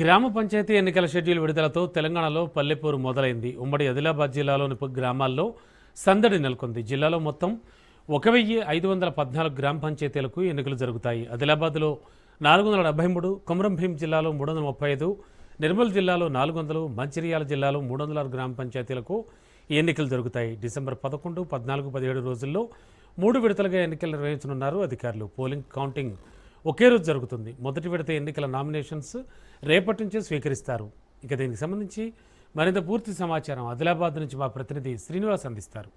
గ్రామ పంచాయతీ ఎన్నికల షెడ్యూల్ విడుదలతో తెలంగాణలో పల్లెపూరు మొదలైంది. ఉమ్మడి ఆదిలాబాద్ జిల్లాలోని గ్రామాల్లో సందడి నెలకొంది. జిల్లాలో మొత్తం ఒక వెయ్యి ఐదు వందల పద్నాలుగు గ్రామ పంచాయతీలకు ఎన్నికలు జరుగుతాయి. ఆదిలాబాద్లో నాలుగు వందల డెబ్బై మూడు కొమరం భీం జిల్లాలో మూడు వందల ముప్పై ఐదు నిర్మల్ జిల్లాలో నాలుగు వందలు మంచిర్యాల జిల్లాలో మూడు వందల ఆరు గ్రామ పంచాయతీలకు ఎన్నికలు జరుగుతాయి. డిసెంబర్ పదకొండు పద్నాలుగు పదిహేడు రోజుల్లో మూడు విడతలుగా ఎన్నికలు నిర్వహించనున్నారు అధికారులు. పోలింగ్ కౌంటింగ్ ఒకే రోజు జరుగుతుంది. మొదటి విడత ఎన్నికల నామినేషన్స్ రేపటి నుంచే స్వీకరిస్తారు. ఇక దీనికి సంబంధించి మరింత పూర్తి సమాచారం ఆదిలాబాద్ నుంచి మా ప్రతినిధి శ్రీనివాస్ అందిస్తారు.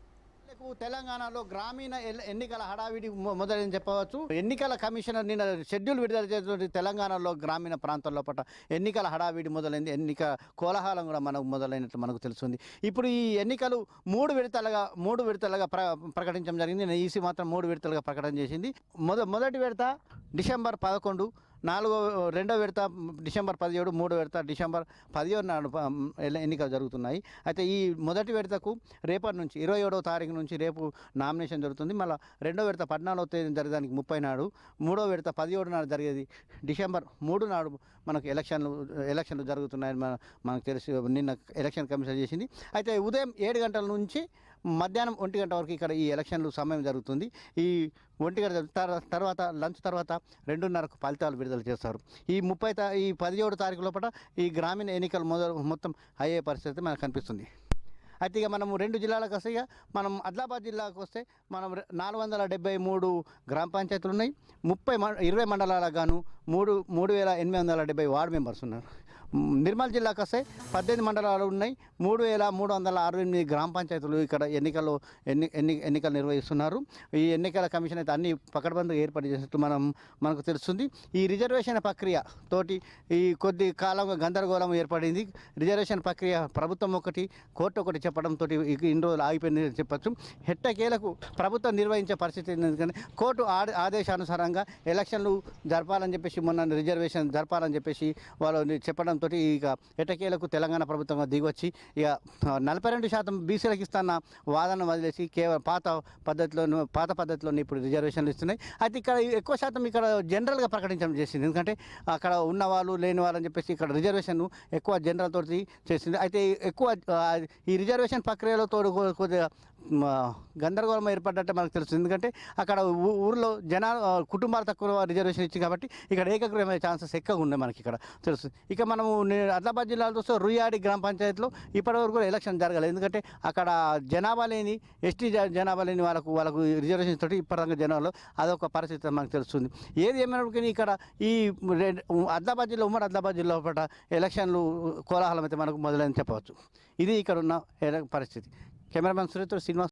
ఎన్నికలకు తెలంగాణలో గ్రామీణ ఎన్నికల హడావిడి మొదలని చెప్పవచ్చు. ఎన్నికల కమిషనర్ నిన్న షెడ్యూల్ విడుదల చేసిన తెలంగాణలో గ్రామీణ ప్రాంతాల్లో పట్ల ఎన్నికల హడావిడి మొదలైంది. ఎన్నిక కోలాహలం కూడా మనకు మొదలైనట్లు మనకు తెలుస్తుంది. ఇప్పుడు ఈ ఎన్నికలు మూడు విడతలుగా మూడు విడతలుగా ప్ర ప్రకటించడం జరిగింది. ఈసీ మాత్రం మూడు విడతలుగా ప్రకటన చేసింది. మొద మొదటి విడత డిసెంబర్ పదకొండు నాలుగో రెండో విడత డిసెంబర్ పదిహేడు మూడో విడత డిసెంబర్ పదిహేడు నాడు ఎన్నికలు జరుగుతున్నాయి. అయితే ఈ మొదటి విడతకు రేపటి నుంచి ఇరవై ఏడవ తారీఖు నుంచి రేపు నామినేషన్ జరుగుతుంది. మళ్ళీ రెండో విడత పద్నాలుగో తేదీ జరగడానికి ముప్పై నాడు మూడో విడత పదిహేడు నాడు జరిగేది డిసెంబర్ మూడు నాడు మనకు ఎలక్షన్లు ఎలక్షన్లు జరుగుతున్నాయని మన మనకు తెలిసి నిన్న ఎలక్షన్ కమిషన్ చేసింది. అయితే ఉదయం ఏడు గంటల నుంచి మధ్యాహ్నం ఒంటి గంట వరకు ఇక్కడ ఈ ఎలక్షన్లు సమయం జరుగుతుంది. ఈ ఒంటి గంట తర్వాత లంచ్ తర్వాత రెండున్నరకు ఫలితాలు విడుదల చేస్తారు. ఈ ముప్పై ఈ పదిహేడు తారీఖు లోపల ఈ గ్రామీణ ఎన్నికలు మొదలు మొత్తం అయ్యే పరిస్థితి మనకు కనిపిస్తుంది. అయితే ఇక మనము రెండు జిల్లాలకు వస్తే ఇక మనం ఆదిలాబాద్ జిల్లాకు వస్తే మనం నాలుగు వందల డెబ్బై మూడు గ్రామ పంచాయతీలు ఉన్నాయి. ముప్పై ఇరవై మండలాలకు గాను మూడు మూడు వేల ఎనిమిది వందల డెబ్బై వార్డు మెంబర్స్ ఉన్నారు. నిర్మల్ జిల్లాకు వస్తే పద్దెనిమిది మండలాలు ఉన్నాయి. మూడు వేల మూడు వందల అరవై ఎనిమిది గ్రామ పంచాయతీలు ఇక్కడ ఎన్నికల్లో ఎన్ని ఎన్ని ఎన్నికలు నిర్వహిస్తున్నారు. ఈ ఎన్నికల కమిషన్ అయితే అన్ని పకడ్బందీగా ఏర్పాటు చేసినట్టు మనం మనకు తెలుస్తుంది. ఈ రిజర్వేషన్ ప్రక్రియ తోటి ఈ కొద్ది కాలంగా గందరగోళం ఏర్పడింది. రిజర్వేషన్ ప్రక్రియ ప్రభుత్వం ఒకటి కోర్టు ఒకటి చెప్పడంతో ఇన్ని రోజులు ఆగిపోయింది చెప్పచ్చు. హెట్టకేలకు ప్రభుత్వం నిర్వహించే పరిస్థితి ఎందుకంటే కోర్టు ఆదేశానుసారంగా ఎలక్షన్లు జరపాలని చెప్పేసి మొన్న రిజర్వేషన్ జరపాలని చెప్పేసి వాళ్ళు చెప్పడంతో ఇక ఎటకేలకు తెలంగాణ ప్రభుత్వం దిగొచ్చి ఇక నలభై రెండు శాతం బీసీలకు ఇస్తాన్న వాదన వదిలేసి కేవలం పాత పద్ధతిలో పాత పద్ధతిలోనే ఇప్పుడు రిజర్వేషన్లు ఇస్తున్నాయి. అయితే ఇక్కడ ఎక్కువ శాతం ఇక్కడ జనరల్గా ప్రకటించడం చేసింది. ఎందుకంటే అక్కడ ఉన్న వాళ్ళు లేని వాళ్ళని చెప్పేసి ఇక్కడ రిజర్వేషన్ ఎక్కువ జనరల్ తోటి చేసింది. అయితే ఎక్కువ ఈ రిజర్వేషన్ ప్రక్రియలో తోడు కొద్దిగా గందరగోళం ఏర్పడ్డట్టే మనకు తెలుస్తుంది. ఎందుకంటే అక్కడ ఊ- ఊర్లో జనాలు కుటుంబాలు తక్కువ రిజర్వేషన్ ఇచ్చింది కాబట్టి ఇక్కడ ఏకగ్రహమైన ఛాన్సెస్ ఎక్కువగా ఉన్నాయి మనకి ఇక్కడ తెలుస్తుంది. ఇక మనము ఆదిలాబాద్ జిల్లాలో చూస్తే రుయాడి గ్రామ పంచాయతీలో ఇప్పటివరకు కూడా ఎలక్షన్ జరగలేదు. ఎందుకంటే అక్కడ జనాభా లేని ఎస్టీ జ- జనాభా లేని వాళ్ళకు వాళ్ళకు రిజర్వేషన్ తోటి ఇప్పటిదాకా జనాలు అదొక పరిస్థితి మనకు తెలుస్తుంది. ఏది ఏమైనప్పటికీ ఇక్కడ ఈ ఆదిలాబాద్ జిల్లా ఉమ్మడి ఆదిలాబాద్ జిల్లా పట్ల ఎలక్షన్లు కోలాహలం అయితే మనకు మొదలైంది చెప్పవచ్చు. ఇది ఇక్కడ ఉన్న పరిస్థితి. Cameraman সুরেতর cinema